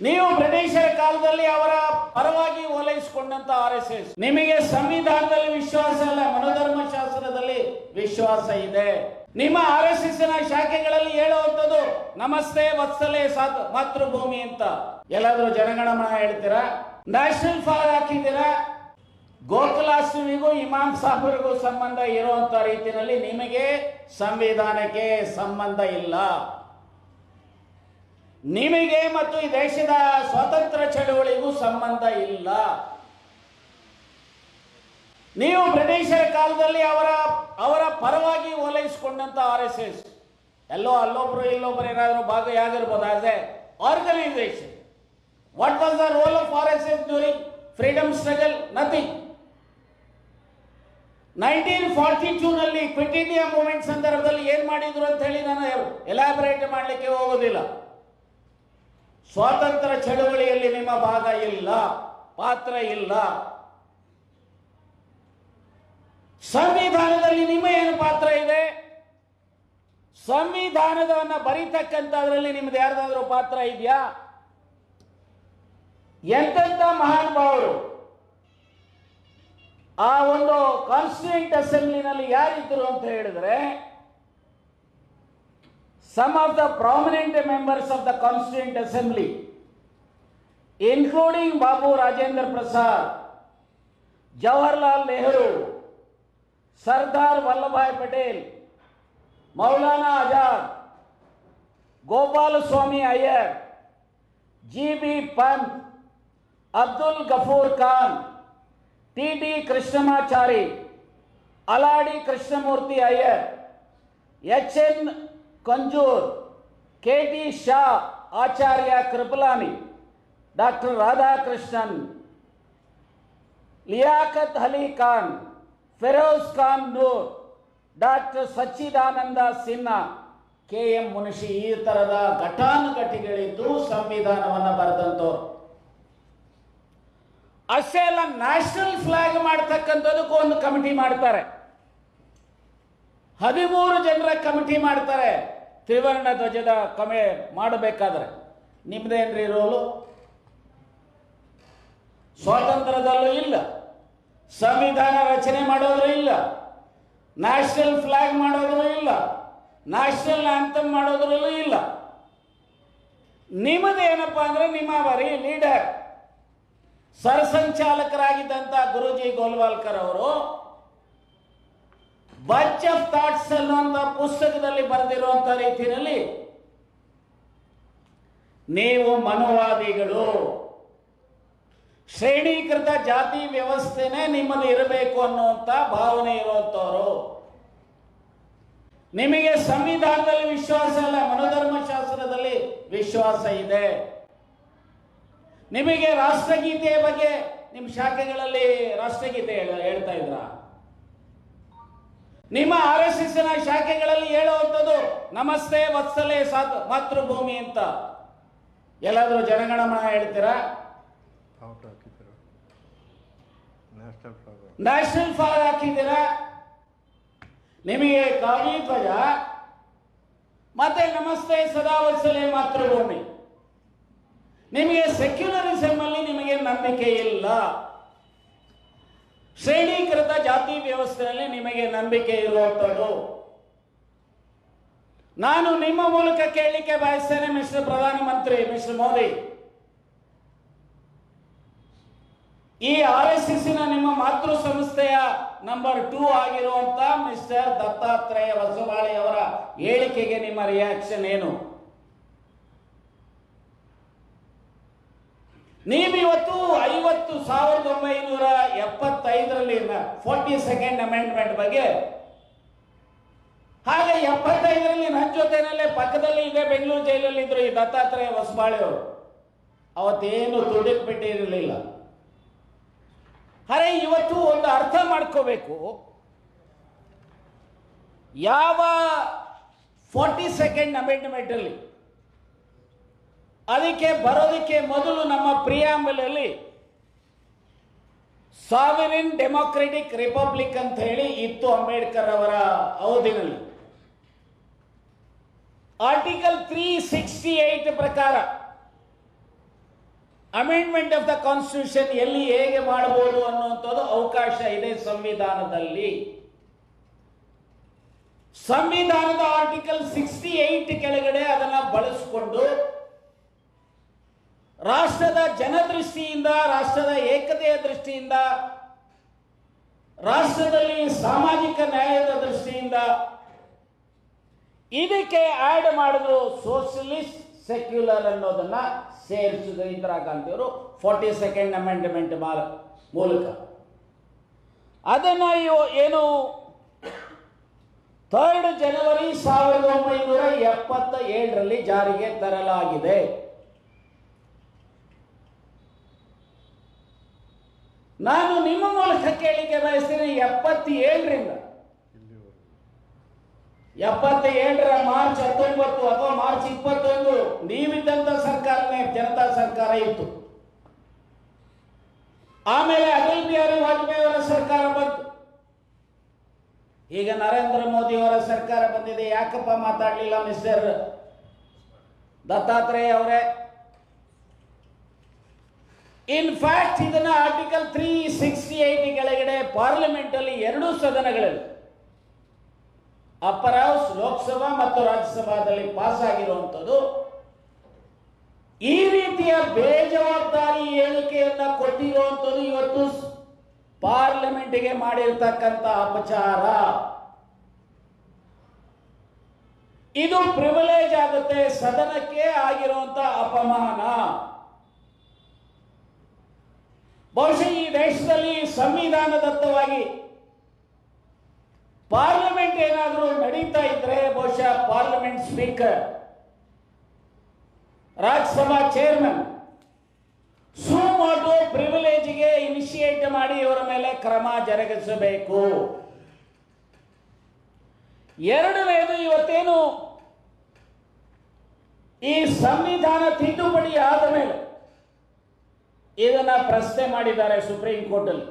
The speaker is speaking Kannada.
ನೀವು ಬ್ರಿಟಿಷರ ಕಾಲದಲ್ಲಿ ಅವರ ಪರವಾಗಿ ಓಲೈಸಿಕೊಂಡಂತ ಆರ್ ಎಸ್ ಎಸ್. ನಿಮಗೆ ಸಂವಿಧಾನದಲ್ಲಿ ವಿಶ್ವಾಸ ಅಲ್ಲ ಮನೋಧರ್ಮ ಶಾಸ್ತ್ರದಲ್ಲಿ ವಿಶ್ವಾಸ ಇದೆ. ನಿಮ್ಮ ಆರ್ ಎಸ್ ಎಸ್ನ ಶಾಖೆಗಳಲ್ಲಿ ಹೇಳುವಂಥದ್ದು ನಮಸ್ತೆ, ವತ್ಸಲೆ, ಸಾತ್, ಮಾತೃಭೂಮಿ ಅಂತ. ಎಲ್ಲಾದ್ರೂ ಜನಗಣಮನ ಹೇಳ್ತೀರಾ? ನ್ಯಾಷನಲ್ ಫ್ಲಾಗ್ ಹಾಕಿದ್ದೀರಾ? ಗೋಕುಲಾಷ್ಟಮಿಗೂ ಇಮಾಮ್ ಸಾಹಬರಿಗೂ ಸಂಬಂಧ ಇರುವಂತ ರೀತಿಯಲ್ಲಿ ನಿಮಗೆ ಸಂವಿಧಾನಕ್ಕೆ ಸಂಬಂಧ ಇಲ್ಲ. ನಿಮಗೆ ಮತ್ತು ಈ ದೇಶದ ಸ್ವಾತಂತ್ರ್ಯ ಚಳುವಳಿಗೂ ಸಂಬಂಧ ಇಲ್ಲ. ನೀವು ಬ್ರಿಟಿಷರ ಕಾಲದಲ್ಲಿ ಅವರ ಅವರ ಪರವಾಗಿ ಓಲೈಸಿಕೊಂಡಂತ ಆರ್ ಎಸ್ ಎಸ್. ಎಲ್ಲೋ ಅಲ್ಲೊಬ್ರು, ಇಲ್ಲೊಬ್ರು ಏನಾದರೂ ಭಾಗಿಯಾಗಿರ್ಬೋದು as a organisation what was the role of R S S during freedom struggle nothing nineteen forty ನಲ್ಲಿ ಕ್ವಿಟ್ ಇಂಡಿಯಾ ಮೂವ್ಮೆಂಟ್ ಸಂದರ್ಭದಲ್ಲಿ ಏನ್ ಮಾಡಿದ್ರು ಅಂತ ಹೇಳಿ ನಾನು ಎಲಾಬರೇಟ್ ಮಾಡಲಿಕ್ಕೆ ಹೋಗೋದಿಲ್ಲ. ಸ್ವಾತಂತ್ರ್ಯ ಚಳವಳಿಯಲ್ಲಿ ನಿಮ್ಮ ಭಾಗ ಇಲ್ಲ, ಪಾತ್ರ ಇಲ್ಲ. ಸಂವಿಧಾನದಲ್ಲಿ ನಿಮ್ಮ ಏನು ಪಾತ್ರ ಇದೆ? ಸಂವಿಧಾನದವನ್ನ ಬರೀತಕ್ಕಂಥದ್ರಲ್ಲಿ ನಿಮ್ದು ಯಾರ್ದಾದ್ರೂ ಪಾತ್ರ ಇದೆಯಾ? ಎಂತೆಂಥ ಮಹಾನುಭಾವರು ಆ ಒಂದು ಕಾನ್ಸ್ಟಿಟ್ಯೂಂಟ್ ಅಸೆಂಬ್ಲಿನಲ್ಲಿ ಯಾರಿದ್ರು ಅಂತ ಹೇಳಿದ್ರೆ some of the prominent members of the Constituent Assembly, including Babu Rajendra Prasad, Jawaharlal Nehru, Sardar Vallabhai Patel, Maulana Azad, Gopal Swami Iyer, G.B. Pant, Abdul Ghafoor Khan, T.D. Krishnamachari, Aladi Krishnamurti Iyer, H.N. Kunzru K T Shah, Acharya Kripalani, doctor Radhakrishnan, Liaquat Ali Khan, Feroz Khan Noor, doctor Sachchidananda Sinha K M Munshi. ಈ ತರದ ಘಟಾನುಘಟಿಗಳಿದ್ದು ಸಂವಿಧಾನವನ್ನು ಬರೆದಂಥವ್ರು. ಅಷ್ಟೇ ಅಲ್ಲ, ನ್ಯಾಷನಲ್ ಫ್ಲಾಗ್ ಮಾಡ್ತಕ್ಕಂಥದಕ್ಕೂ ಒಂದು ಕಮಿಟಿ ಮಾಡ್ತಾರೆ. ಹದಿಮೂರು ಜನರ ಕಮಿಟಿ ಮಾಡ್ತಾರೆ. ತ್ರಿವರ್ಣ ಧ್ವಜದ ಕಮೆ ಮಾಡಬೇಕಾದ್ರೆ. ನಿಮ್ದೇನ್ರಿ ರೋಲು ಸ್ವಾತಂತ್ರ್ಯದಲ್ಲೂ ಇಲ್ಲ. ಸಂವಿಧಾನ ರಚನೆ ಮಾಡೋದ್ರೂ ಇಲ್ಲ. ನ್ಯಾಷನಲ್ ಫ್ಲಾಗ್ ಮಾಡೋದ್ರೂ ಇಲ್ಲ. ನ್ಯಾಷನಲ್ ಆಂಥಮ್ ಮಾಡೋದ್ರಲ್ಲೂ ಇಲ್ಲ. ನಿಮ್ಮದೇನಪ್ಪ ಅಂದ್ರೆ ನಿಮ್ಮ ಬರೀ ಲೀಡರ್ ಸರ್ಸಂಚಾಲಕರಾಗಿದ್ದಂಥ ಗುರುಜಿ ಗೋಲ್ವಾಲ್ಕರ್ ಅವರು ಬಂಚ್ ಆಫ್ ಥಾಟ್ಸ್ ಅನ್ನುವಂಥ ಪುಸ್ತಕದಲ್ಲಿ ಬರೆದಿರುವಂಥ ರೀತಿಯಲ್ಲಿ ನೀವು ಮನುವಾದಿಗಳು. ಶ್ರೇಣೀಕೃತ ಜಾತಿ ವ್ಯವಸ್ಥೆನೇ ನಿಮ್ಮಲ್ಲಿ ಇರಬೇಕು ಅನ್ನುವಂಥ ಭಾವನೆ ಇರುವಂತವರು. ನಿಮಗೆ ಸಂವಿಧಾನದಲ್ಲಿ ವಿಶ್ವಾಸ ಇಲ್ಲ, ಮನೋಧರ್ಮ ಶಾಸ್ತ್ರದಲ್ಲಿ ವಿಶ್ವಾಸ ಇದೆ. ನಿಮಗೆ ರಾಷ್ಟ್ರಗೀತೆಯ ಬಗ್ಗೆ, ನಿಮ್ಮ ಶಾಖೆಗಳಲ್ಲಿ ರಾಷ್ಟ್ರಗೀತೆ ಹೇಳ್- ಹೇಳ್ತಾ ಇದ್ರಾ? ನಿಮ್ಮ ಆರ್ ಎಸ್ ಎಸ್ನ ಶಾಖೆಗಳಲ್ಲಿ ಹೇಳುವಂಥದ್ದು ನಮಸ್ತೆ ವತ್ಸಲೆ ಸಾತ್ ಮಾತೃಭೂಮಿ ಅಂತ. ಎಲ್ಲಾದರೂ ಜನಗಣಮನ ಹೇಳ್ತೀರಾ? ನ್ಯಾಷನಲ್ ಫ್ಲಾಗ್ ಹಾಕಿದ್ದೀರಾ? ನಿಮಗೆ ಕಾವಿ ಧ್ವಜ ಮತ್ತೆ ನಮಸ್ತೆ ಸದಾ ವತ್ಸಲೆ ಮಾತೃಭೂಮಿ. ನಿಮಗೆ ಸೆಕ್ಯುಲರಿಸಮ್ ಅಲ್ಲಿ ನಿಮಗೆ ನಂಬಿಕೆ ಇಲ್ಲ. ಶ್ರೇಣೀಕೃತ ಜಾತಿ ವ್ಯವಸ್ಥೆಯಲ್ಲಿ ನಿಮಗೆ ನಂಬಿಕೆ ಇರುವಂಥದ್ದು. ನಾನು ನಿಮ್ಮ ಮೂಲಕ ಕೇಳಲಿಕ್ಕೆ ಬಯಸ್ತೇನೆ, ಮಿಸ್ಟರ್ ಪ್ರಧಾನಮಂತ್ರಿ, ಮಿಸ್ಟರ್ ಮೋದಿ. ಈ ಆರ್ ಎಸ್ ಎಸ್ ನಿಮ್ಮ ಮಾತೃ ಸಂಸ್ಥೆಯ ನಂಬರ್ ಟೂ ಆಗಿರುವಂತ ಮಿಸ್ಟರ್ ದತ್ತಾತ್ರೇಯ ವಸವಾಳಿ ಅವರ ಹೇಳಿಕೆಗೆ ನಿಮ್ಮ ರಿಯಾಕ್ಷನ್ ಏನು? ನೀವಿವತ್ತು ಐವತ್ತು ಸಾವಿರದ ಒಂಬೈನೂರ ಎಪ್ಪತ್ತೈದರಲ್ಲಿ ಫೋರ್ಟಿ ಸೆಕೆಂಡ್ ಅಮೆಂಡ್ಮೆಂಟ್ ಬಗ್ಗೆ ಹಾಗೆ ಎಪ್ಪತ್ತೈದರಲ್ಲಿ ನನ್ನ ಜೊತೆನಲ್ಲೇ ಪಕ್ಕದಲ್ಲಿ ಇದೆ ಬೆಂಗಳೂರು ಜೈಲಲ್ಲಿ ಇದ್ರು ಈ ದತ್ತಾತ್ರೇಯ ಹೊಸಬಾಳೆ ಅವರು. ಅವತ್ತೇನು ದುಡ್ಡಿಗೆ ಬಿಟ್ಟಿರಲಿಲ್ಲ ಅರೆ, ಇವತ್ತು ಒಂದು ಅರ್ಥ ಮಾಡ್ಕೋಬೇಕು. ಯಾವ ಫೋರ್ಟಿ ಸೆಕೆಂಡ್ ಅಮೆಂಡ್ಮೆಂಟ್ ಅಲ್ಲಿ ಅದಕ್ಕೆ ಬರೋದಕ್ಕೆ ಮೊದಲು ನಮ್ಮ ಪ್ರಿಯಾಂಬಲಲ್ಲಿ ಸಾವರಿನ್ ಡೆಮೋಕ್ರೆಟಿಕ್ ರಿಪಬ್ಲಿಕ್ ಅಂತ ಹೇಳಿ ಇತ್ತು ಅಂಬೇಡ್ಕರ್ ಅವರ ಅವಧಿನಲ್ಲಿ. ಆರ್ಟಿಕಲ್ ತ್ರೀ ಸಿಕ್ಸ್ಟಿ ಏಟ್ ಪ್ರಕಾರ ಅಮೆಂಡ್ಮೆಂಟ್ ಆಫ್ ದ ಕಾನ್ಸ್ಟಿಟ್ಯೂಷನ್ ಎಲ್ಲಿ ಹೇಗೆ ಮಾಡಬಹುದು ಅನ್ನುವಂಥದ್ದು ಅವಕಾಶ ಇದೆ ಸಂವಿಧಾನದಲ್ಲಿ. ಸಂವಿಧಾನದ ಆರ್ಟಿಕಲ್ ಸಿಕ್ಸ್ಟಿ ಏಟ್ ಕೆಳಗಡೆ ಅದನ್ನ ಬಳಸಿಕೊಂಡು ರಾಷ್ಟ್ರದ ಜನದೃಷ್ಟಿಯಿಂದ, ರಾಷ್ಟ್ರದ ಏಕತೆಯ ದೃಷ್ಟಿಯಿಂದ, ರಾಷ್ಟ್ರದಲ್ಲಿ ಸಾಮಾಜಿಕ ನ್ಯಾಯದ ದೃಷ್ಟಿಯಿಂದ ಇದಕ್ಕೆ ಆಡ್ ಮಾಡಿದ್ರು ಸೋಷಲಿಸ್ಟ್ ಸೆಕ್ಯುಲರ್ ಅನ್ನೋದನ್ನ ಸೇರಿಸಿದ್ರು ಇಂದಿರಾ ಗಾಂಧಿಯವರು. ಫೋರ್ಟಿ ಸೆಕೆಂಡ್ ಅಮೆಂಡ್ಮೆಂಟ್ ಮೂಲಕ. ಅದನ್ನು ಏನು ಥರ್ಡ್ ಜನವರಿ ಸಾವಿರದ ಒಂಬೈನೂರ ಎಪ್ಪತ್ತ ಏಳರಲ್ಲಿ ಜಾರಿಗೆ ತರಲಾಗಿದೆ. ನಾನು ನಿಮ್ಮ ಮೂಲಕ ಕೇಳಿಕೆ ಬಯಸ್ತೀನಿ ಎಪ್ಪತ್ತೇಳರಿಂದ. ಏಳರಿಂದ ಎಪ್ಪತ್ತ ಏಳರ ಮಾರ್ಚ್ ಹತ್ತೊಂಬತ್ತು ಅಥವಾ ಮಾರ್ಚ್ ಇಪ್ಪತ್ತೊಂದು ನೀವಿದ್ದಂತ ಸರ್ಕಾರನೇ ಜನತಾ ಸರ್ಕಾರ ಇತ್ತು. ಆಮೇಲೆ ಅಟಲ್ ಬಿಹಾರಿ ವಾಜಪೇಯಿ ಅವರ ಸರ್ಕಾರ ಬಂತು. ಈಗ ನರೇಂದ್ರ ಮೋದಿ ಅವರ ಸರ್ಕಾರ ಬಂದಿದೆ. ಯಾಕಪ್ಪ ಮಾತಾಡಲಿಲ್ಲ ಮಿಸ್ಟರ್ ದತ್ತಾತ್ರೇಯ ಅವರೇ? ಇನ್ ಫ್ಯಾಕ್ಟ್ ಇದನ್ನ ಆರ್ಟಿಕಲ್ ತ್ರೀ ಸಿಕ್ಸ್ಟಿ ಏಟ್ ಕೆಳಗಡೆ ಪಾರ್ಲಿಮೆಂಟ್ ಅಲ್ಲಿ ಎರಡೂ ಸದನಗಳಲ್ಲಿ ಅಪ್ಪರ್ ಹೌಸ್ ಲೋಕಸಭಾ ಮತ್ತು ರಾಜ್ಯಸಭಾದಲ್ಲಿ ಪಾಸ್ ಆಗಿರುವಂಥದ್ದು. ಈ ರೀತಿಯ ಬೇಜವಾಬ್ದಾರಿ ಹೇಳಿಕೆಯನ್ನ ಕೊಟ್ಟಿರುವಂಥದ್ದು ಇವತ್ತು ಪಾರ್ಲಿಮೆಂಟ್ಗೆ ಮಾಡಿರ್ತಕ್ಕಂಥ ಅಪಚಾರ. ಇದು ಪ್ರಿವಿಲೇಜ್ ಆಗುತ್ತೆ, ಸದನಕ್ಕೆ ಆಗಿರುವಂತ ಅಪಮಾನ. ಬಹುಶಃ ಈ ದೇಶದಲ್ಲಿ ಸಂವಿಧಾನದತ್ತವಾಗಿ ಪಾರ್ಲಿಮೆಂಟ್ ಏನಾದರೂ ನಡೀತಾ ಇದ್ರೆ ಬಹುಶಃ parliament speaker Rajya Sabha chairman suo motu ಪ್ರಿವಿಲೇಜ್ಗೆ initiate ಮಾಡಿ ಇವರ ಮೇಲೆ ಕ್ರಮ ಜರುಗಿಸಬೇಕು. ಎರಡನೇದು ಇವತ್ತೇನು? ಈ ಸಂವಿಧಾನ ತಿದ್ದುಪಡಿ ಆದ ಮೇಲೆ ಇದನ್ನ ಪ್ರಶ್ನೆ ಮಾಡಿದ್ದಾರೆ ಸುಪ್ರೀಂ ಕೋರ್ಟ್ ಅಲ್ಲಿ